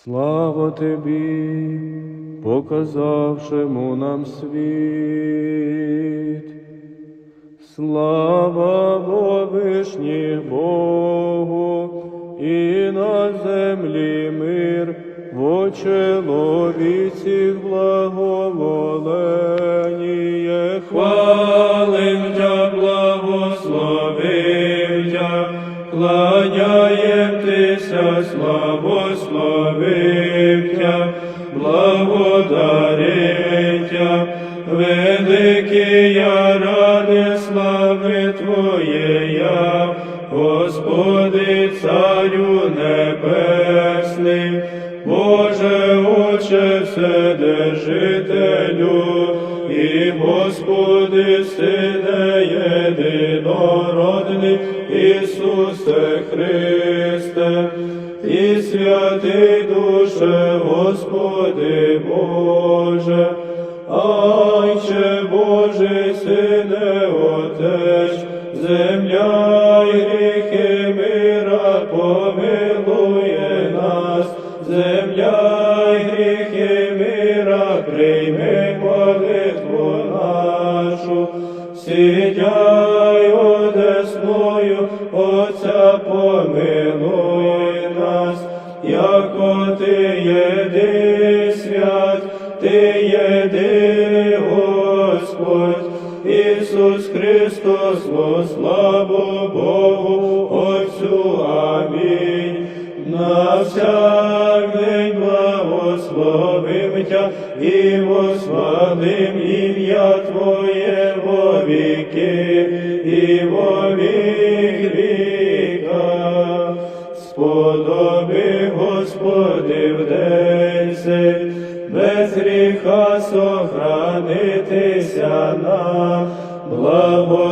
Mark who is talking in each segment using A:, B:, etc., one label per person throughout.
A: Слава Тобі, показавшему нам світ. Слава Вовишній Богу, і на землі мир, во чоловіці благоволення. Хвалим Тя, благословим Тя, кланяєм Тися, славословим Тя, благодарим Тя, великий я ради слави Твоєя, Господи, Царю Небесний, Боже, Отче, Вседержителю, і Господи, Сине єдинородний, Ісусе Христе, і святий душе, Господи Боже, Айче Божий Сине Отеч, земля й гріхи мира помилує нас, земля й гріхи мира прийми молитву нашу, сидяй одесною, єди свят, ти єди Господь, Ісус Христос, во славу Богу, Отцю, Амінь. На всяк день благословим Тя і восхвалим ім'я Твоє во віки і во Господи, в день сей, без гріха сохранитися нам, благословен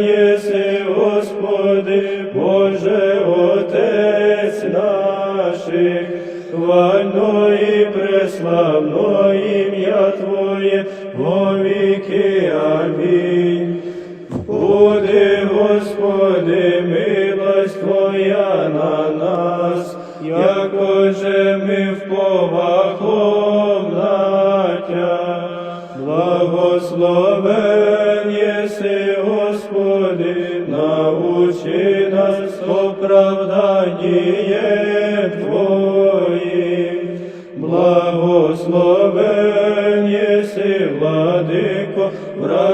A: єси, Господи, Боже, Отець наших, хвально і преславно ім'я Твоє, во віки. Амінь. Господи, милость Твоя на нас, якоже ми вповахом на Тя. Благословен єси, Господи, научи нас оправданням Твоїм. Благословен єси, владико, вразуми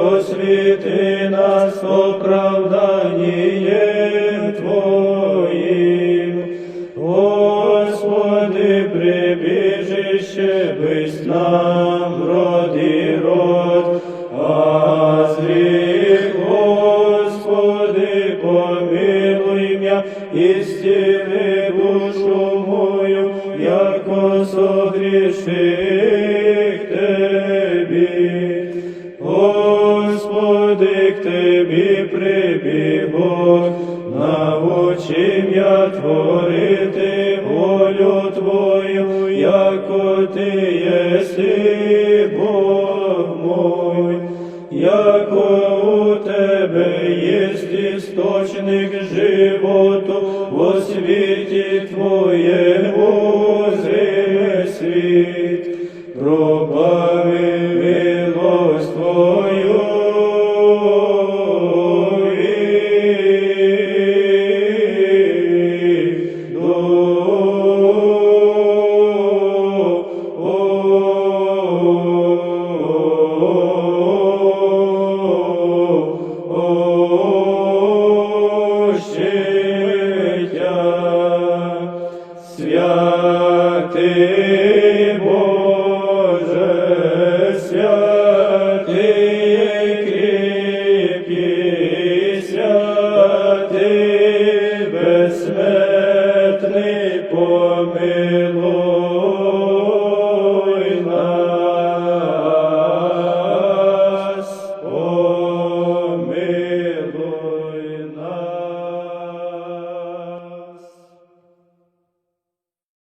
A: просвіти нас оправданням Твоїм. Господи, прибіжище, бись нам род і род, а зрік, Господи, помилуй м'я і стіли душу мою, яко согріших Тебі. Господи, к Тебі прибігох, научим я творити волю Твою, яко Ти єси Бог мой, яко у Тебе єсть істочник животу, во світі Твоєму і